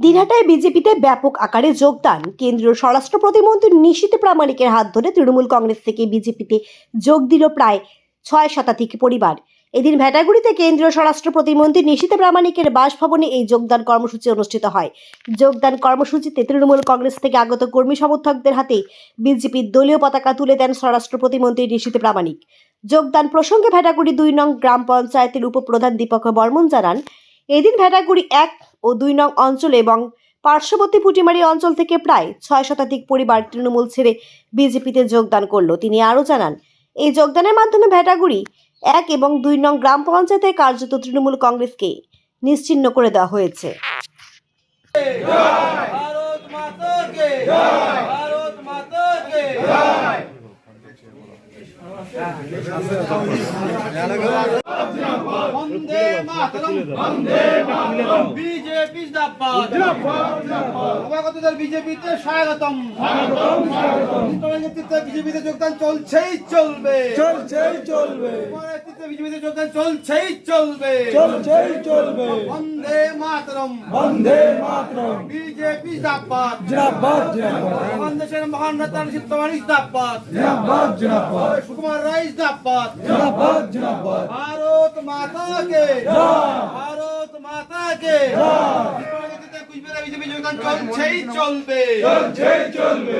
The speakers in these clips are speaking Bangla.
দিনহাটায় বিজেপিতে ব্যাপক আকারে যোগদান। কেন্দ্রীয় স্বরাষ্ট্র প্রতিমন্ত্রী নিশীত প্রামাণিকের হাত ধরে তৃণমূল কংগ্রেস থেকে বিজেপিতে যোগ দিল প্রায় ছয় শতাধিক পরিবার। এদিন ভেটাগুড়িতে কেন্দ্রীয় স্বরাষ্ট্র প্রতিমন্ত্রী নিশীত প্রামাণিকের বাসভবনে এই যোগদান কর্মসূচি অনুষ্ঠিত হয়। যোগদান কর্মসূচিতে তৃণমূল কংগ্রেস থেকে আগত কর্মী সমর্থকদের হাতে বিজেপির দলীয় পতাকা তুলে দেন স্বরাষ্ট্র প্রতিমন্ত্রী নিশীত প্রামাণিক। যোগদান প্রসঙ্গে ভেটাগুড়ি দুই নং গ্রাম পঞ্চায়েতের উপপ্রধান দীপক বর্মন জানান, এদিন ভেটাগুড়ি এক ও দুই নং অঞ্চল এবং পার্শ্ববর্তী পুটিমারি অঞ্চল থেকে প্রায় ছয় শতাধিক পরিবার তৃণমূল ছেড়ে বিজেপিতে যোগদান করল। তিনি আরও জানান, এই যোগদানের মাধ্যমে ভেটাগুড়ি এক এবং দুই নং গ্রাম পঞ্চায়েতের কার্যত তৃণমূল কংগ্রেসকে নিশ্চিহ্ন করে দেওয়া হয়েছে। বন্দে মাতরম। বন্দে মাতরম। জিন্দাবাদ। জিন্দাবাদ। জিন্দাবাদ বিজেপিতে স্বাগতম। নেতৃত্বে বিজেপিতে যোগদান চলছেই চলবে। চলছেই চলবে। বিজেপিতে যোগদান চলছেই চলবে। চলছেই চলবে। বন্দে মাতরম। বন্দে মাতরম। বিজেপি জিন্দাবাদ। জিনাবাদ জিনাবাদ দেশের মহান নেতা নিষিদ্ধবাণী জিন্দাবাদ। জিনাবাদ জিনাবাদ সুকুমার রায় জিন্দাবাদ। জিনাবাদ জিনাবাদ ভারত মাতা কে ভারত মাতা কুচবিহার বিজেপি যোগদান চলছেই চলবে। চলছেই চলবে।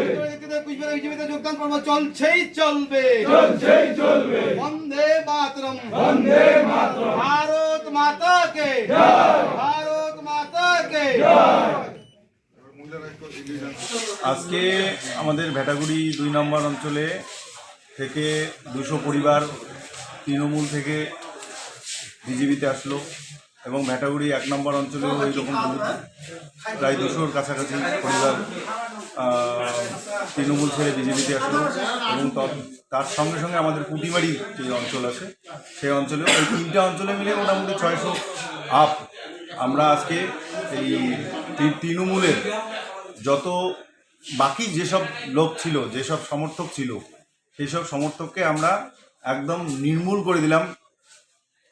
কুচবিহার বিজেপিতে যোগদান পর্ব চলছেই চলবে। চলছেই চলবে। বন্দে মাতরম। বন্দে মাতরম। ভারত মাতা কে ভারত মাতা কে আজকে আমাদের ভেটাগুড়ি দুই নম্বর অঞ্চলে থেকে দুশো পরিবার তৃণমূল থেকে বিজেপিতে আসলো। এবং ভেটাগুড়ি এক নম্বর অঞ্চলেও ওই রকম দু- প্রায় দুশোর কাছাকাছি পরিবার তৃণমূল ছেড়ে বিজেপিতে আসলো এবং তার সঙ্গে সঙ্গে আমাদের পুটিমারি যে অঞ্চল আছে সেই অঞ্চলেও ওই তিনটা অঞ্চলে মিলে মোটামুটি ছয়শো আপ। আমরা আজকে এই তৃণমূলের যত বাকি যেসব লোক ছিল যেসব সমর্থক ছিল সেই সব সমর্থককে আমরা একদম নির্মূল করে দিলাম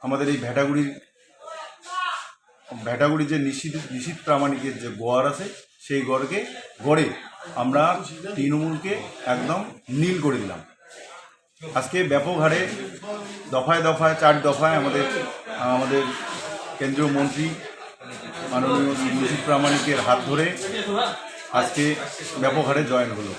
আমাদের এই ভেটাগুড়ির ভেটাগুড়ি যে নিশীত নিশীত প্রামাণিকের যে গড় আছে, সেই গড়কে, গড়ে আমরা তৃণমূলকে একদম নীল করে দিলাম। আজকে ব্যাপক হারে দফায় দফায়, চার দফায় আমাদের আমাদের কেন্দ্রীয় মন্ত্রী মাননীয় নিশীত প্রামাণিকের হাত ধরে আজকে ব্যাপক হারে জয়েন হলো।